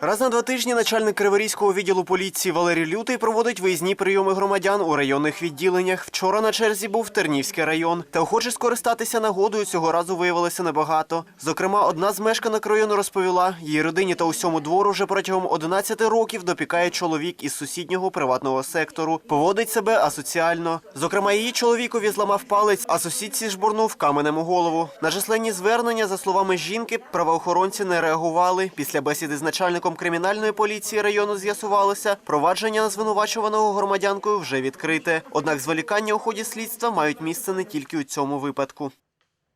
Раз на два тижні начальник Криворізького відділу поліції Валерій Лютий проводить виїзні прийоми громадян у районних відділеннях. Вчора на черзі був Тернівський район. Та охоче скористатися нагодою цього разу виявилося небагато. Зокрема, одна з мешканок району розповіла, її родині та усьому двору вже протягом 11 років допікає чоловік із сусіднього приватного сектору. Поводить себе асоціально. Зокрема, її чоловікові зламав палець, а сусідці жбурнув каменем у голову. На численні звернення, за словами жінки, правоохоронці не реагували. Після бесіди з начальником кримінальної поліції району з'ясувалося, провадження на звинувачуваного громадянкою вже відкрите. Однак зволікання у ході слідства мають місце не тільки у цьому випадку.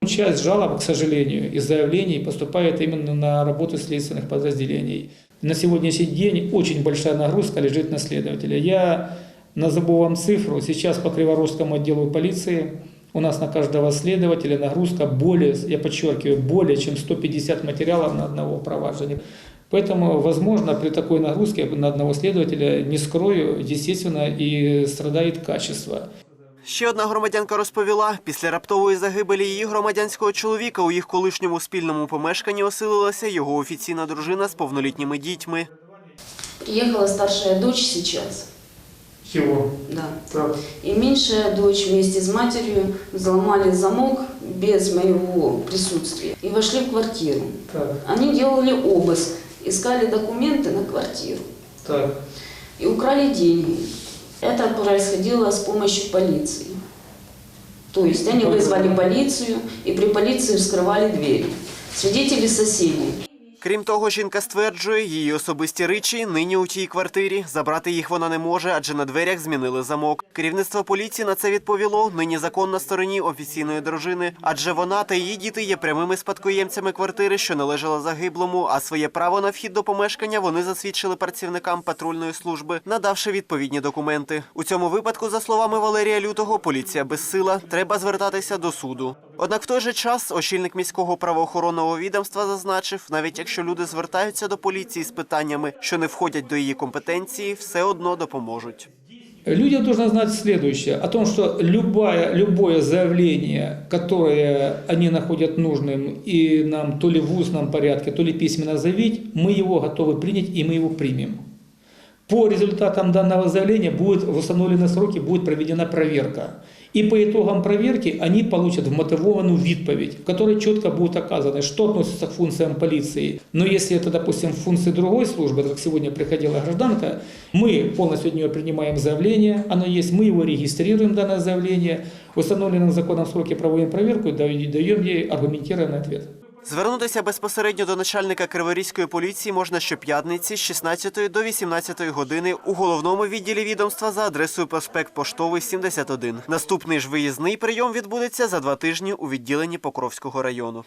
Часть жалоб, к сожалению, и заявлений поступает именно на работу следственных подразделений. На сегодняшний день очень большая нагрузка лежит на следователя. Я назову вам цифру. Сейчас по Криворожскому отделу полиции у нас на каждого следователя нагрузка более, я подчеркиваю, более чем 150 материалов на одного проваджения. Поэтому, возможно, при такой нагрузке на одного следователя, не скрою, естественно, и страдает качество. Ще одна громадянка розповіла, після раптової загибелі її громадянського чоловіка у їх колишньому спільному помешканні оселилася його офіційна дружина з повнолітніми дітьми. Приехала старшая дочь сейчас, Чего? да. Так. И меньшая дочь вместе с матерью взломали замок без моего присутствия и вошли в квартиру. Так. Они делали обыск, искали документы на квартиру Так. и украли деньги. Это происходило с помощью полиции. То есть они вызвали полицию и при полиции вскрывали двери. Свидетели соседей. Крім того, жінка стверджує, її особисті речі нині у тій квартирі. Забрати їх вона не може, адже на дверях змінили замок. Керівництво поліції на це відповіло. Нині закон на стороні офіційної дружини, адже вона та її діти є прямими спадкоємцями квартири, що належала загиблому. А своє право на вхід до помешкання вони засвідчили працівникам патрульної служби, надавши відповідні документи. У цьому випадку, за словами Валерія Лютого, поліція безсила. Треба звертатися до суду. Однак в той же час очільник міського правоохоронного відомства зазначив, навіть якщо люди звертаються до поліції з питаннями, що не входять до її компетенції, все одно допоможуть. Людям нужно знать следующее, о том, что любое, любое заявление, которое они находят нужным и нам то ли в устном порядке, то ли письменно заявить, мы его готовы принять и мы его примем. По результатам данного заявления будет в установленные сроки будет проведена проверка. И по итогам проверки они получат вмотивованную відповідь, в которой четко будет оказано, что относится к функциям полиции. Но если это, допустим, функции другой службы, как сегодня приходила гражданка, мы полностью от нее принимаем заявление, оно есть, мы его регистрируем, данное заявление, в установленном законом сроке проводим проверку и даем ей аргументированный ответ. Звернутися безпосередньо до начальника Криворізької поліції можна щоп'ятниці з 16 до 18 години у головному відділі відомства за адресою проспект Поштовий 71. Наступний ж виїзний прийом відбудеться за два тижні у відділенні Покровського району.